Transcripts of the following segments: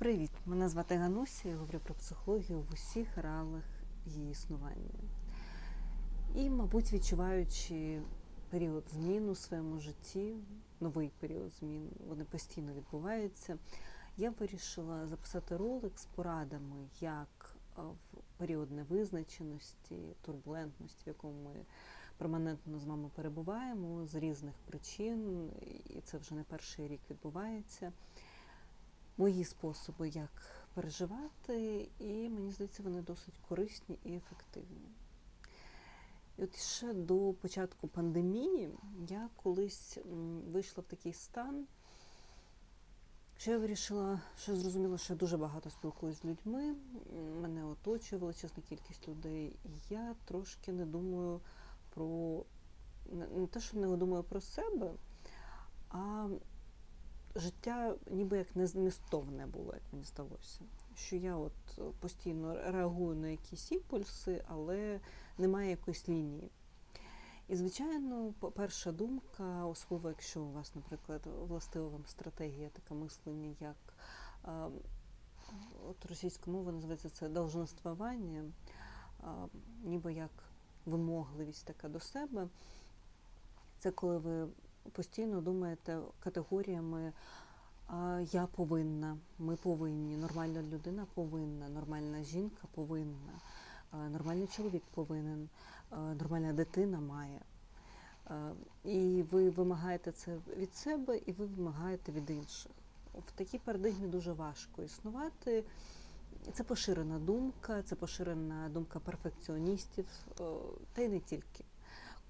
Привіт! Мене звати Гануся, я говорю про психологію в усіх реалах її існування. І, мабуть, відчуваючи період змін у своєму житті, новий період змін, вони постійно відбуваються, я вирішила записати ролик з порадами, як в період невизначеності, турбулентності, в якому ми перманентно з вами перебуваємо з різних причин, і це вже не перший рік відбувається мої способи, як переживати, і мені здається, вони досить корисні і ефективні. І от ще до початку пандемії я колись вийшла в такий стан, що я вирішила, що зрозуміла, що я дуже багато спілкуюся з людьми, мене оточує величезна кількість людей, і я трошки не думаю про не те, що не думаю про себе, а життя ніби як незмістовне було, як мені здалося. Що я от е, постійно реагую на якісь імпульси, але немає якоїсь лінії. І, звичайно, перша думка, особливо якщо у вас, наприклад, властива вам стратегія, таке мислення, як е, от російська мова називається це долженствування, е, ніби як вимогливість така до себе. Це коли ви постійно думаєте категоріями я повинна, ми повинні, нормальна людина повинна, нормальна жінка повинна, нормальний чоловік повинен, нормальна дитина має. І ви вимагаєте це від себе, і ви вимагаєте від інших. В такій парадигмі дуже важко існувати. Це поширена думка, це поширена думка перфекціоністів, та й не тільки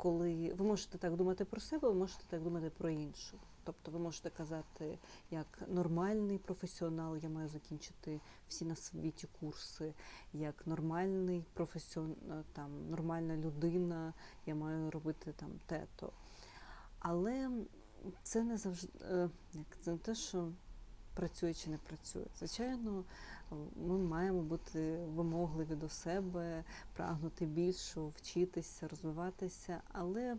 коли ви можете так думати про себе, ви можете так думати про інших. Тобто ви можете казати, як нормальний професіонал, я маю закінчити всі на світі курси, як нормальний професіонал, там нормальна людина, я маю робити там те-то. Але це не завжди е, як це не те, що працює чи не працює. Звичайно, ми маємо бути вимогливі до себе, прагнути більшого, вчитися, розвиватися, але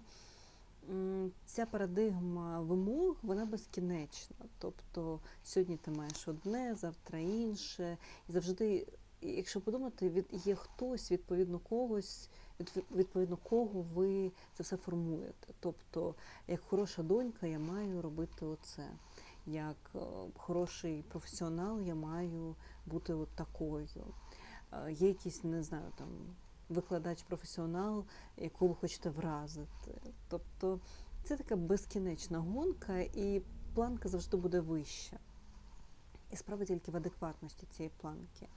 ця парадигма вимог вона безкінечна. Тобто сьогодні ти маєш одне, завтра інше, і завжди, якщо подумати, від є хтось відповідно когось. Відповідно, кого ви це все формуєте. Тобто, як хороша донька, я маю робити оце. Як е, хороший професіонал, я маю бути от такою. Е, Є якийсь, не знаю, там викладач-професіонал, якого ви хочете вразити. Тобто це така безкінечна гонка, і планка завжди буде вища. І справа тільки в адекватності цієї планки.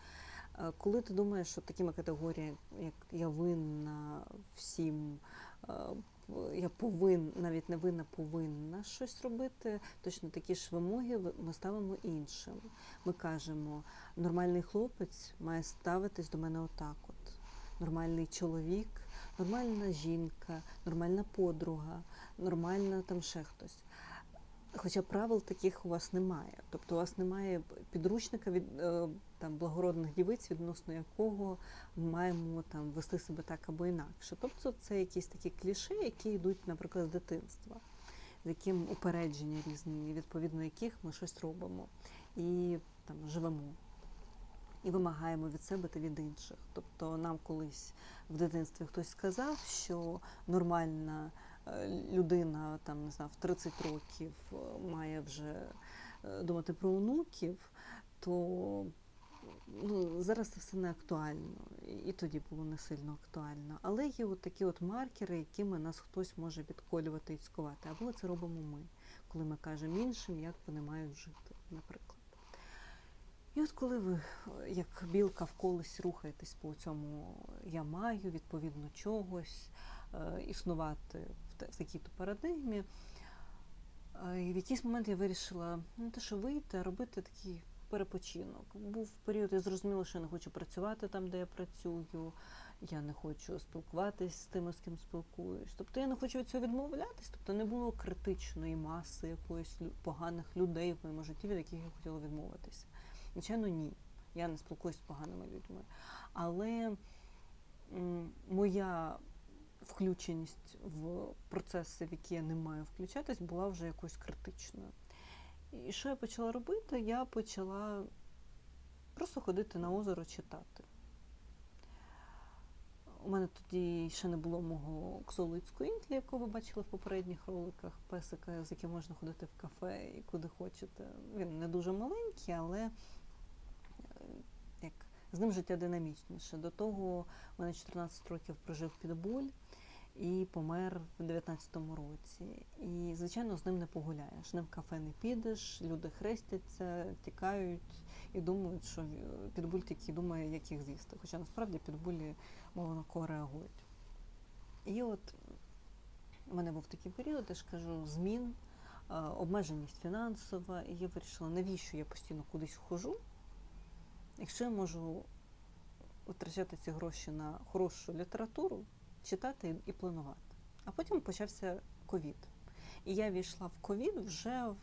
Е, Коли ти думаєш, що такими категоріями, як я винна всім, я повинна, навіть не винна, повинна щось робити, точно такі ж вимоги ми ставимо іншим. Ми кажемо, нормальний хлопець має ставитись до мене отак от. Нормальний чоловік, нормальна жінка, нормальна подруга, нормальна там ще хтось. Хоча правил таких у вас немає. Тобто у вас немає підручника від е, там благородних дівиць, відносно якого ми маємо там вести себе так або інакше. Тобто це якісь такі кліше, які йдуть, наприклад, з дитинства, з яким упередження різні, відповідно яких ми щось робимо і там живемо. І вимагаємо від себе та від інших. Тобто нам колись в дитинстві хтось сказав, що нормальна е, людина там не знаю, в 30 років е, має вже е, думати про онуків, то ну, зараз це все не актуально. І тоді було не сильно актуально. Але є от такі от маркери, якими нас хтось може відколювати і цькувати. Або це робимо ми, коли ми кажемо іншим, як вони мають жити, наприклад. І от коли ви, як білка в колесі, рухаєтесь по цьому я маю, відповідно чогось, е, існувати в, такій-то парадигмі, е, і в якийсь момент я вирішила не те, що вийти, а робити такий перепочинок. Був період, я зрозуміла, що я не хочу працювати там, де я працюю, я не хочу спілкуватись з тими, з ким спілкуюсь. Тобто я не хочу від цього відмовлятись, тобто не було критичної маси якоїсь поганих людей в моєму житті, від яких я хотіла відмовитися. Звичайно, ні. Я не спілкуюся з поганими людьми. Але моя включеність в процеси, в які я не маю включатись, була вже якось критичною. І що я почала робити? Я почала просто ходити на озеро читати. У мене тоді ще не було мого ксолицького інтлі, якого ви бачили в попередніх роликах, песика, з яким можна ходити в кафе і куди хочете. Він не дуже маленький, але е, як, з ним життя динамічніше. До того у мене 14 років прожив підбуль і помер в 19-му році. І, звичайно, з ним не погуляєш. Ним в кафе не підеш, люди хрестяться, тікають і думають, що підбуль тільки думає, як їх з'їсти. Хоча насправді підбулі кого реагують. І от у мене був такий період, я ж кажу, змін, е, обмеженість фінансова, і я вирішила, навіщо я постійно кудись хожу, якщо я можу витрачати ці гроші на хорошу літературу, читати і- планувати. А потім почався ковід. І я війшла в ковід вже в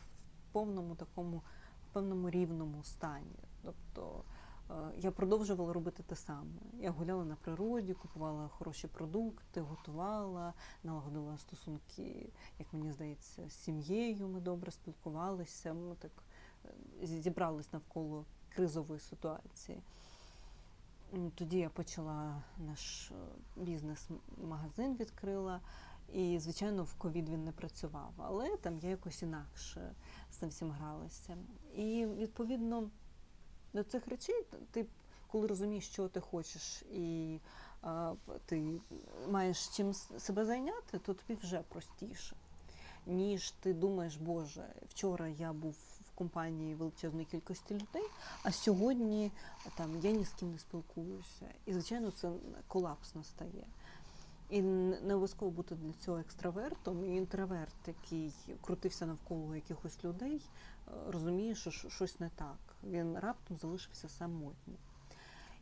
повному такому, в певному рівному стані. Тобто е, я продовжувала робити те саме. Я гуляла на природі, купувала хороші продукти, готувала, налагодила стосунки, як мені здається, з сім'єю. Ми добре спілкувалися. Ми так е, зібрались навколо кризової ситуації. Тоді я почала наш е, бізнес-магазин відкрила. І, звичайно, в ковід він не працював, але там я якось інакше з цим всім гралася. І відповідно до цих речей, ти коли розумієш, що ти хочеш, і а, ти маєш чим себе зайняти, то тобі вже простіше. Ніж ти думаєш, Боже, вчора я був компанії величезної кількості людей, а сьогодні там я ні з ким не спілкуюся. І, звичайно, це колапс настає. І не обов'язково бути для цього екстравертом. І інтроверт, який крутився навколо якихось людей, е, розуміє, що щось не так. Він раптом залишився самотнім.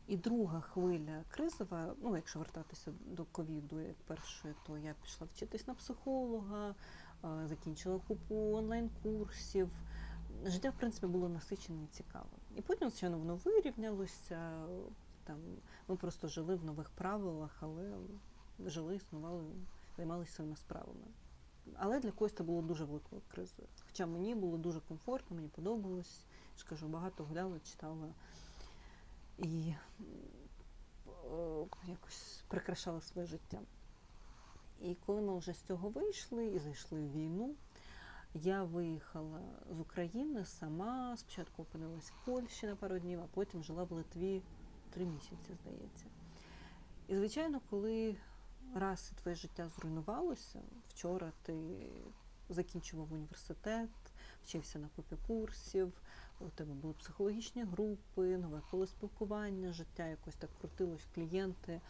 І друга хвиля кризова, ну якщо вертатися до ковіду, як першої, то я пішла вчитись на психолога, е, закінчила купу онлайн-курсів. Життя, в принципі, було насичене і цікаве. І потім, звичайно, воно вирівнялося. Там ми просто жили в нових правилах, але жили, існували, займалися своїми справами. Але для когось це було дуже великою кризою. Хоча мені було дуже комфортно, мені подобалось. Я багато гуляла, читала і е, якось прикрашала своє життя. І коли ми вже з цього вийшли і зайшли в війну, я виїхала з України сама. Спочатку опинилась в Польщі на пару днів, а потім жила в Литві три місяці, здається. І, звичайно, коли раз твоє життя зруйнувалося, вчора ти закінчував університет, вчився на купі курсів, у тебе були психологічні групи, нове коло спілкування, життя якось так крутилось, клієнти.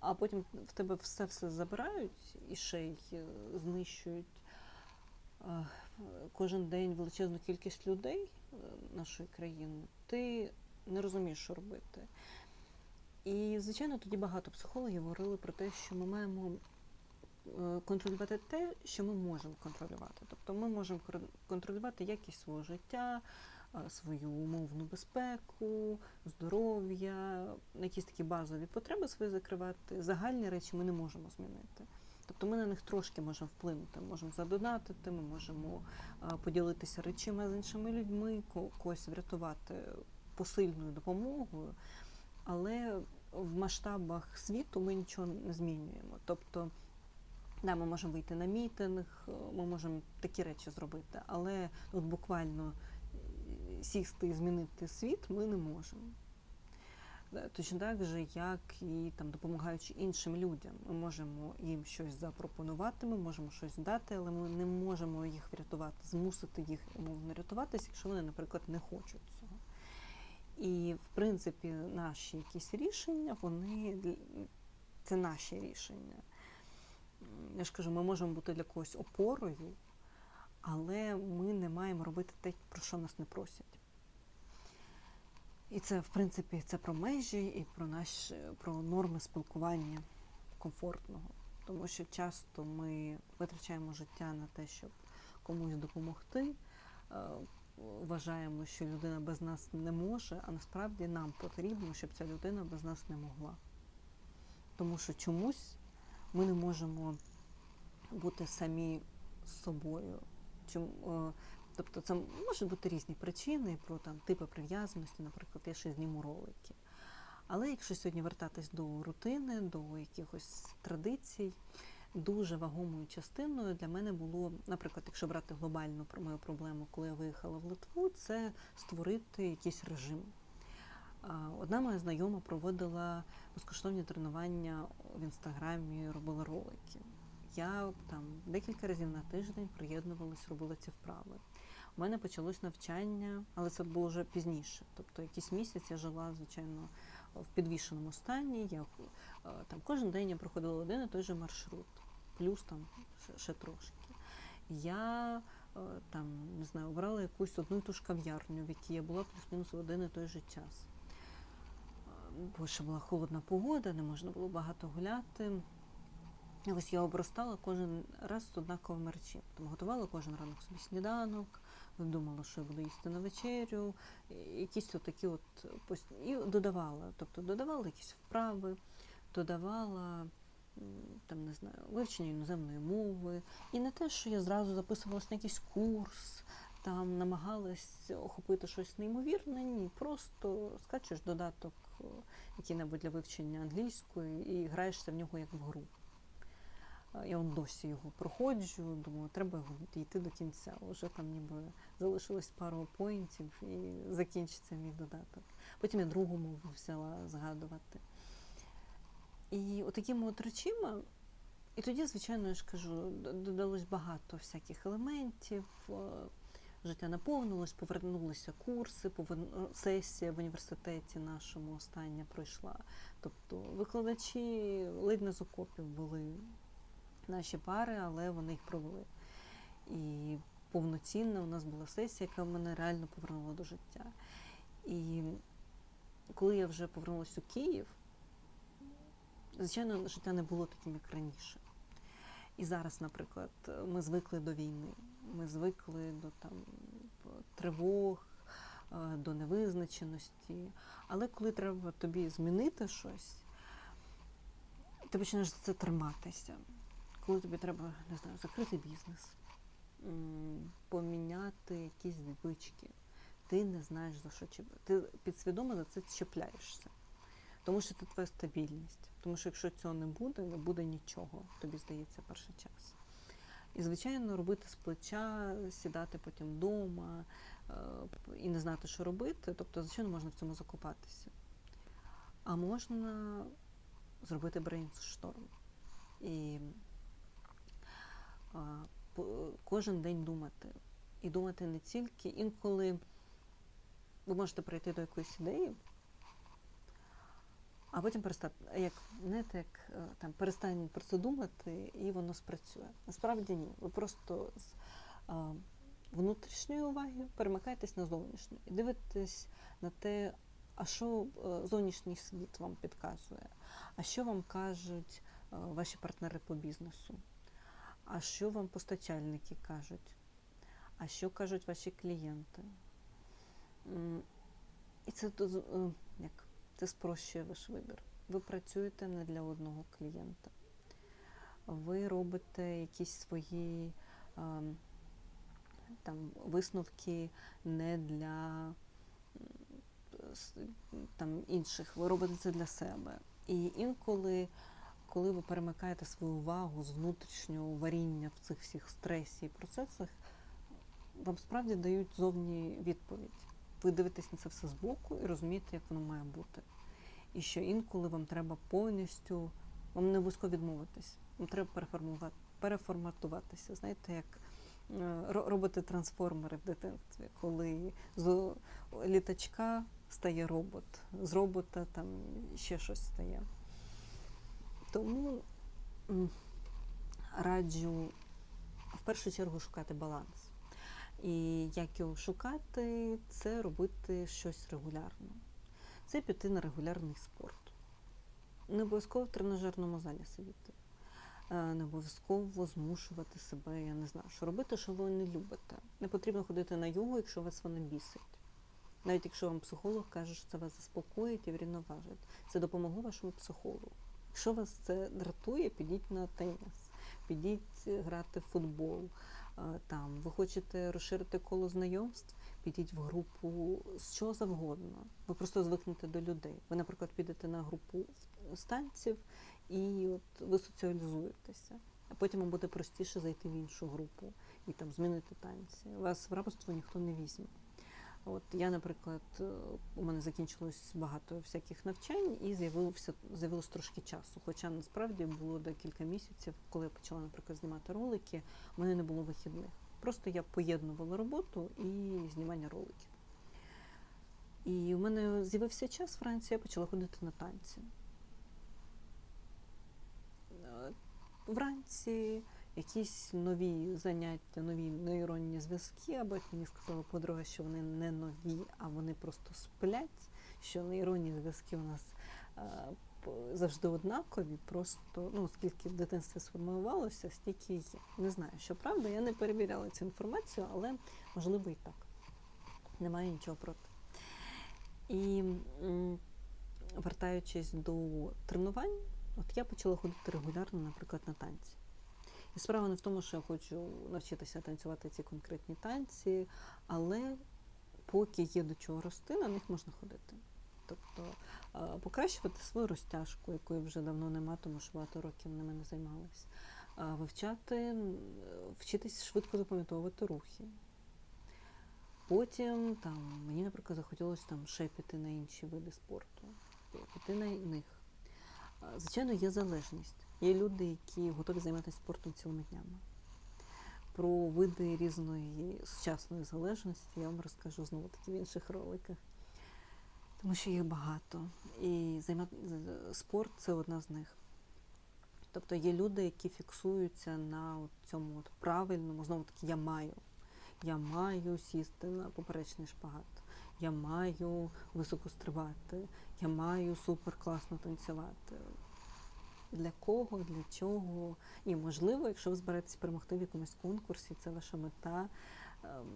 А потім в тебе все все забирають і ще й е, знищують кожен день величезну кількість людей е, нашої країни. Ти не розумієш, що робити. І, звичайно, тоді багато психологів говорили про те, що ми маємо е, контролювати те, що ми можемо контролювати. Тобто ми можемо контролювати якість свого життя, е, свою умовну безпеку, здоров'я, якісь такі базові потреби свої закривати. Загальні речі ми не можемо змінити. Тобто ми на них трошки можемо вплинути, можемо задонатити, ми можемо е, поділитися речима з іншими людьми, когось врятувати посильною допомогою. Але в масштабах світу ми нічого не змінюємо. Тобто, да, ми можемо вийти на мітинг, ми можемо такі речі зробити, але от буквально е, сісти і змінити світ ми не можемо. Точно так же, як і там допомагаючи іншим людям. Ми можемо їм щось запропонувати, ми можемо щось дати, але ми не можемо їх врятувати, змусити їх умовно рятуватися, якщо вони, наприклад, не хочуть цього. І, в принципі, наші якісь рішення, вони це наші рішення. Я ж кажу, ми можемо бути для когось опорою, але ми не маємо робити те, про що нас не просять. І це, в принципі, це про межі і про наші про норми спілкування комфортного. Тому що часто ми витрачаємо життя на те, щоб комусь допомогти. е, Вважаємо, що людина без нас не може, а насправді нам потрібно, щоб ця людина без нас не могла. Тому що чомусь ми не можемо бути самі з собою. Е, Тобто це можуть бути різні причини про там типи прив'язаності, наприклад, я ще зніму ролики. Але якщо сьогодні вертатись до рутини, до якихось традицій, дуже вагомою частиною для мене було, наприклад, якщо брати глобальну про мою проблему, коли я виїхала в Литву, це створити якийсь режим. Одна моя знайома проводила безкоштовні тренування в інстаграмі, робила ролики. Я там декілька разів на тиждень приєднувалась, робила ці вправи. У мене почалось навчання, але це було вже пізніше. Тобто якийсь місяць я жила, звичайно, в підвішеному стані. Я е, там кожен день я проходила один і той же маршрут, плюс там ще, ще трошки. Я е, там не знаю, обрала якусь одну і ту ж кав'ярню, в якій я була плюс-мінус в один і той же час. Е, Бо ще була холодна погода, не можна було багато гуляти. Ось я обростала кожен раз з однаковими речами. Тому готувала кожен ранок собі сніданок, думала, що я буду їсти на вечерю, якісь отакі от і додавала. Тобто додавала якісь вправи, додавала там, не знаю, вивчення іноземної мови. І не те, що я зразу записувалась на якийсь курс, там намагалась охопити щось неймовірне. Ні, просто скачуєш додаток який-небудь для вивчення англійської і граєшся в нього як в гру. А Я он досі його проходжу, думаю, треба його дійти до кінця. Уже там ніби залишилось пару поінтів і закінчиться мій додаток. Потім я другу мову взяла згадувати. І отакими от речима, і тоді, звичайно, я ж кажу, додалось багато всяких елементів. е, Життя наповнилось, повернулися курси, сесія в університеті нашому остання пройшла. Тобто викладачі ледь не з окопів були наші пари, але вони їх провели. І повноцінна у нас була сесія, яка мене реально повернула до життя. І коли я вже повернулася у Київ, звичайно, життя не було таким, як раніше. І зараз, наприклад, ми звикли до війни, ми звикли до там тривог, е, до невизначеності. Але коли треба тобі змінити щось, ти починаєш за це триматися. Коли тобі треба, не знаю, закрити бізнес, поміняти якісь звички, ти не знаєш за що чіпляти. Ти підсвідомо за це чіпляєшся. Тому що це твоя стабільність. Тому що якщо цього не буде, не буде нічого, тобі здається перший час. І, звичайно, робити з плеча, сідати потім вдома е, і не знати, що робити. Тобто, звичайно, можна в цьому закопатися. А можна зробити брейншторм. І кожен день думати. І думати не тільки інколи ви можете прийти до якоїсь ідеї, а потім перестати, як знаєте, як е, там перестань про це думати, і воно спрацює. Насправді ні. Ви просто з а, внутрішньої уваги перемикаєтесь на зовнішню і дивитесь на те, а що е, зовнішній світ вам підказує, а що вам кажуть е, ваші партнери по бізнесу, а що вам постачальники кажуть, а що кажуть ваші клієнти. І це е, як це спрощує ваш вибір. Ви працюєте не для одного клієнта. Ви робите якісь свої ем, там, висновки не для там, інших, ви робите це для себе. І інколи, коли ви перемикаєте свою увагу з внутрішнього варіння в цих всіх стресі і процесах, вам справді дають зовні відповідь. Ви дивитесь на це все збоку і розумієте, як воно має бути. І що інколи вам треба повністю, вам не обов'язково відмовитись, вам треба переформатуватися. Знаєте, як е, ро- робити трансформери в дитинстві, коли з літачка стає робот, з робота там ще щось стає. Тому раджу в першу чергу шукати баланс. І як його шукати, це робити щось регулярно. Це піти на регулярний спорт. Не обов'язково в тренажерному залі сидіти. Е, Не обов'язково змушувати себе, я не знаю, що робити, що ви не любите. Не потрібно ходити на йогу, якщо вас вона бісить. Навіть якщо вам психолог каже, що це вас заспокоїть і врівноважить. Це допомогло вашому психологу. Якщо вас це дратує, підіть на теніс, підіть грати в футбол, Е, Там ви хочете розширити коло знайомств, підіть в групу з чого завгодно. Ви просто звикнете до людей. Ви, наприклад, підете на групу з танців і от ви соціалізуєтеся. А потім вам буде простіше зайти в іншу групу і там змінити танці. Вас в рабство ніхто не візьме. От я, наприклад, е, у мене закінчилось багато всяких навчань і з'явилося з'явилось трошки часу. Хоча насправді було декілька місяців, коли я почала, наприклад, знімати ролики, у мене не було вихідних. Просто я поєднувала роботу і знімання роликів. І у мене з'явився час вранці, я почала ходити на танці. Е, Вранці якісь нові заняття, нові нейронні зв'язки, або як мені сказала подруга, що вони не нові, а вони просто сплять, що нейронні зв'язки у нас е, завжди однакові, просто ну, скільки в дитинстві сформувалося, стільки є. Не знаю, що правда, я не перевіряла цю інформацію, але можливо і так. Немає нічого проти. І вертаючись до тренувань, от я почала ходити регулярно, наприклад, на танці. І справа не в тому, що я хочу навчитися танцювати ці конкретні танці, але поки є до чого рости, на них можна ходити. Тобто е, покращувати свою розтяжку, якої вже давно нема, тому що багато років ними не займалась. Е, Вивчати, вчитись швидко запам'ятовувати рухи. Потім там, мені, наприклад, захотілося там ще піти на інші види спорту, піти на них. Е, Звичайно, є залежність. Є люди, які готові займатися спортом цілими днями. Про види різної сучасної залежності я вам розкажу знову таки в інших роликах, тому що їх багато. І спорт це одна з них. Тобто є люди, які фіксуються на цьому от правильному, знову таки, я маю. Я маю сісти на поперечний шпагат. Я маю високо стрибати, я маю супер класно танцювати. Для кого, для чого? І можливо, якщо ви зберетесь перемогти в якомусь конкурсі, це ваша мета. ем,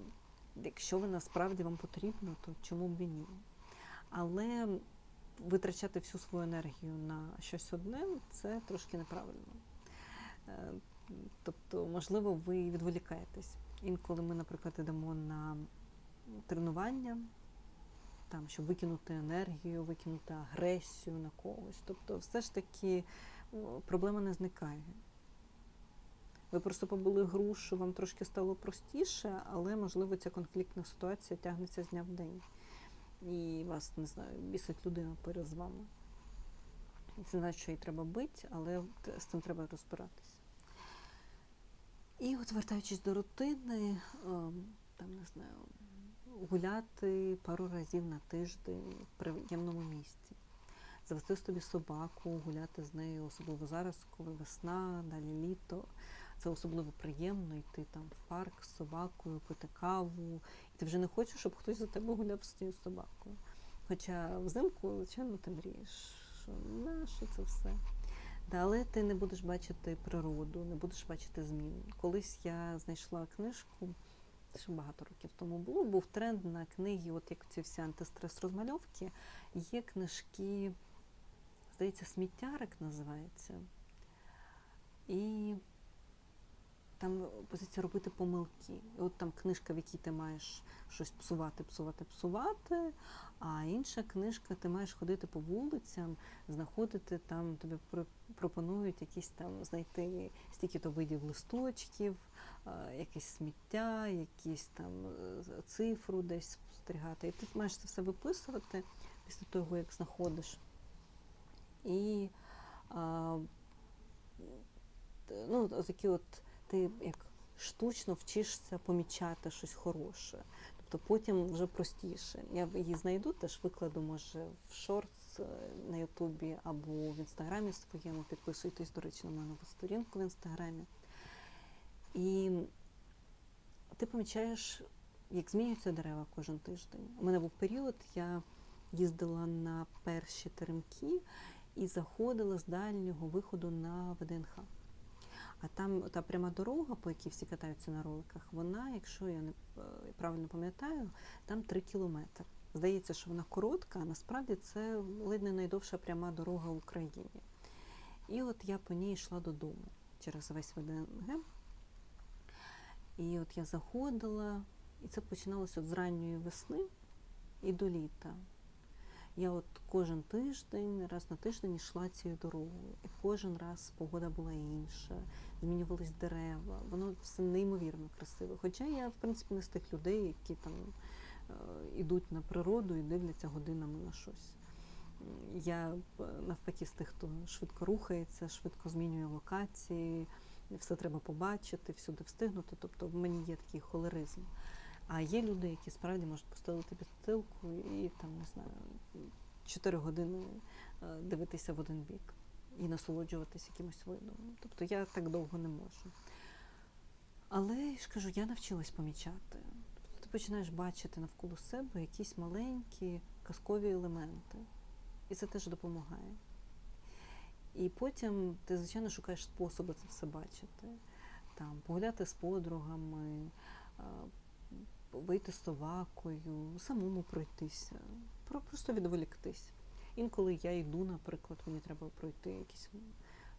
Якщо вона справді вам потрібна, то чому б і ні? Але витрачати всю свою енергію на щось одне це трошки неправильно. Е, Тобто, можливо, ви відволікаєтесь. Інколи ми, наприклад, йдемо на тренування, там, щоб викинути енергію, викинути агресію на когось. Тобто, все ж таки проблема не зникає. Ви просто побули грушу, вам трошки стало простіше, але, можливо, ця конфліктна ситуація тягнеться з дня в день. І вас, не знаю, бісить людина перед вами. Це значить, що її треба бити, але з цим треба розбиратися. І от вертаючись до рутини, ем, там не знаю, гуляти пару разів на тиждень в приємному місці. Завести собі собаку, гуляти з нею, особливо зараз, коли весна, далі літо. Це особливо приємно йти там в парк з собакою, пити каву. І ти вже не хочеш, щоб хтось за тебе гуляв з цією собакою. Хоча взимку, звичайно, ти мрієш, що на що це все. Але ти не будеш бачити природу, не будеш бачити змін. Колись я знайшла книжку, ще багато років тому було, був тренд на книги, от як ці всі антистрес розмальовки. Є книжки, здається, сміттярик називається. І там позиція робити помилки. І от там книжка, в якій ти маєш щось псувати, псувати, псувати. А інша книжка, ти маєш ходити по вулицям, знаходити там, тобі про- пропонують якісь там знайти стільки-то видів листочків, якесь сміття, якісь там е, цифру десь спостерігати. І ти маєш це все виписувати після того, як знаходиш. І а, ну, такі от ти як штучно вчишся помічати щось хороше. Тобто потім вже простіше. Я її знайду, теж викладу, може, в шортс е, на Ютубі або в інстаграмі своєму. Підписуйтесь, до речі, на мою нову сторінку в інстаграмі. І ти помічаєш, як змінюються дерева кожен тиждень. У мене був період, я їздила на перші теремки і заходила з дальнього виходу на ВДНХ. А там та пряма дорога, по якій всі катаються на роликах, вона, якщо я не е, правильно пам'ятаю, там 3 кілометри. Здається, що вона коротка, а насправді це ледь не найдовша пряма дорога в Україні. І от я по ній йшла додому через весь ВДНГ. І от я заходила, і це починалося з ранньої весни і до літа. Я от кожен тиждень, раз на тиждень йшла цією дорогою. І кожен раз погода була інша, змінювались дерева. Воно все неймовірно красиве. Хоча я, в принципі, не з тих людей, які там е, ідуть на природу і дивляться годинами на щось. Я е, навпаки з тих, хто швидко рухається, швидко змінює локації, все треба побачити, всюди встигнути. Тобто в мені є такий холеризм. А є люди, які справді можуть поставити підстилку і там, не знаю, 4 години е, дивитися в один бік і насолоджуватися якимось видом. Тобто я так довго не можу. Але я ж кажу, я навчилась помічати. Тобто ти починаєш бачити навколо себе якісь маленькі казкові елементи. І це теж допомагає. І потім ти, звичайно, шукаєш способи це все бачити. Там, погуляти з подругами, а, вийти з собакою, самому пройтися, просто відволіктись. Інколи я йду, наприклад, мені треба пройти якийсь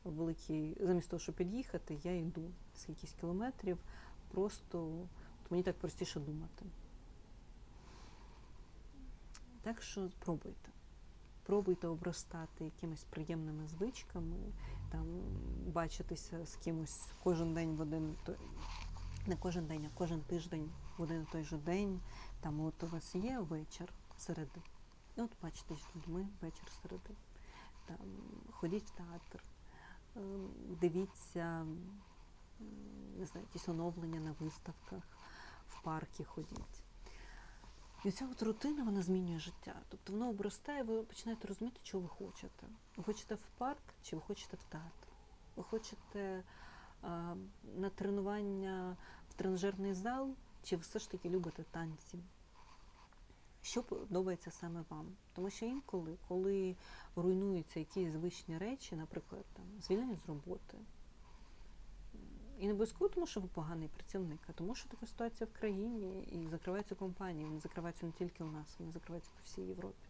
великий, замість того, щоб під'їхати, я йду скількись кілометрів, просто от мені так простіше думати. Так що пробуйте. Пробуйте обростати якимись приємними звичками, там бачитися з кимось кожен день в один не кожен день, а кожен тиждень один і той же день. Там от у вас є вечір середи. І от бачите з людьми вечір середи. Там ходіть в театр, ем, дивіться, не знаю, якісь оновлення на виставках, в парки ходіть. І ця от рутина вона змінює життя. Тобто воно обростає, ви починаєте розуміти, що ви хочете. Ви хочете в парк чи ви хочете в театр? Ви хочете а, на тренування в тренажерний зал, чи ви все ж таки любите танці? Що подобається саме вам? Тому що інколи, коли руйнуються якісь звичні речі, наприклад, там, звільнення з роботи, і не обов'язково тому, що ви поганий працівник, а тому, що така ситуація в країні і закриваються компанії. Вони закриваються не тільки у нас, вони закриваються по всій Європі.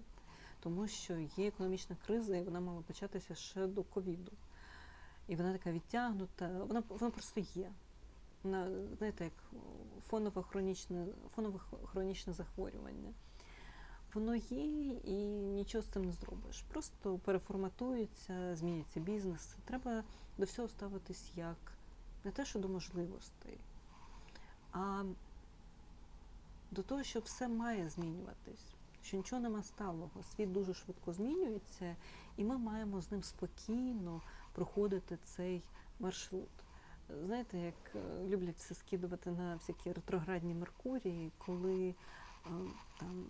Тому що є економічна криза, і вона мала початися ще до ковіду. І вона така відтягнута, вона, вона просто є. Вона, знаєте, як фонове хронічне, фонове хронічне захворювання. Воно є і нічого з цим не зробиш. Просто переформатується, зміняться бізнес. Треба до всього ставитись як не те, що до можливостей, а до того, що все має змінюватись, що нічого нема сталого. Світ дуже швидко змінюється, і ми маємо з ним спокійно проходити цей маршрут. Знаєте, як е, люблять все скидувати на всякі ретроградні Меркурії, коли е, там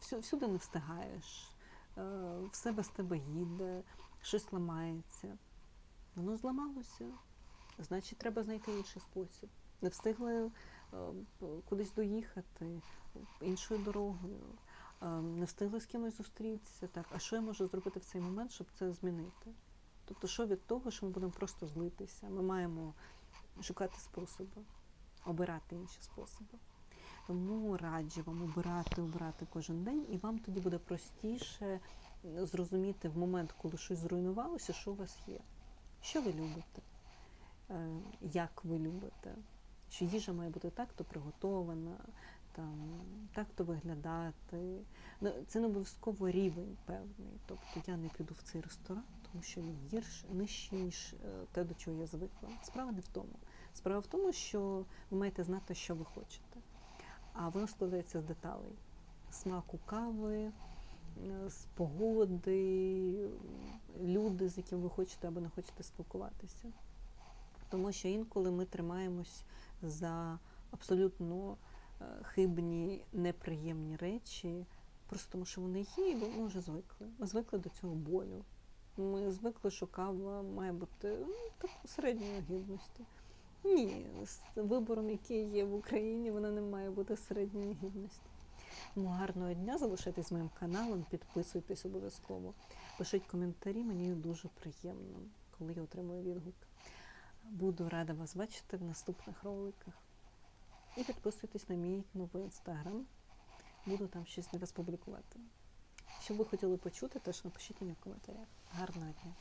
всюди не встигаєш, е, все без тебе їде, щось ламається. Воно зламалося. Значить, треба знайти інший спосіб. Не встигли кудись доїхати іншою дорогою, не встигли з кимось зустрітися. Так, а що я можу зробити в цей момент, щоб це змінити? Тобто, що від того, що ми будемо просто злитися? Ми маємо шукати способи, обирати інші способи. Тому раджу вам обирати, обирати кожен день, і вам тоді буде простіше зрозуміти в момент, коли щось зруйнувалося, що у вас є. Що ви любите? Е, як ви любите, що їжа має бути так-то приготована, там, так-то виглядати. Ну, Це не обов'язково рівень певний. Тобто я не піду в цей ресторан, тому що він гірше, нижче, ніж е, те, до чого я звикла. Справа не в тому. Справа в тому, що ви маєте знати, що ви хочете. А воно складається з деталей: смаку кави, е, з погоди, люди, з якими ви хочете або не хочете спілкуватися. Тому що інколи ми тримаємось за абсолютно е, хибні, неприємні речі, просто тому що вони є, і ми вже звикли. Ми звикли до цього болю. Ми звикли, що кава має бути ну, середньої гідності. Ні, з вибором, який є в Україні, вона не має бути середньої гідності. Тому гарного дня, залишайтесь моїм каналом, підписуйтесь обов'язково. Пишіть коментарі, мені дуже приємно, коли я отримую відгук. Буду рада вас бачити в наступних роликах. І підписуйтесь на мій новий інстаграм. Буду там щось для вас публікувати. Що ви хотіли почути, теж напишіть мені в коментарях. Гарного дня!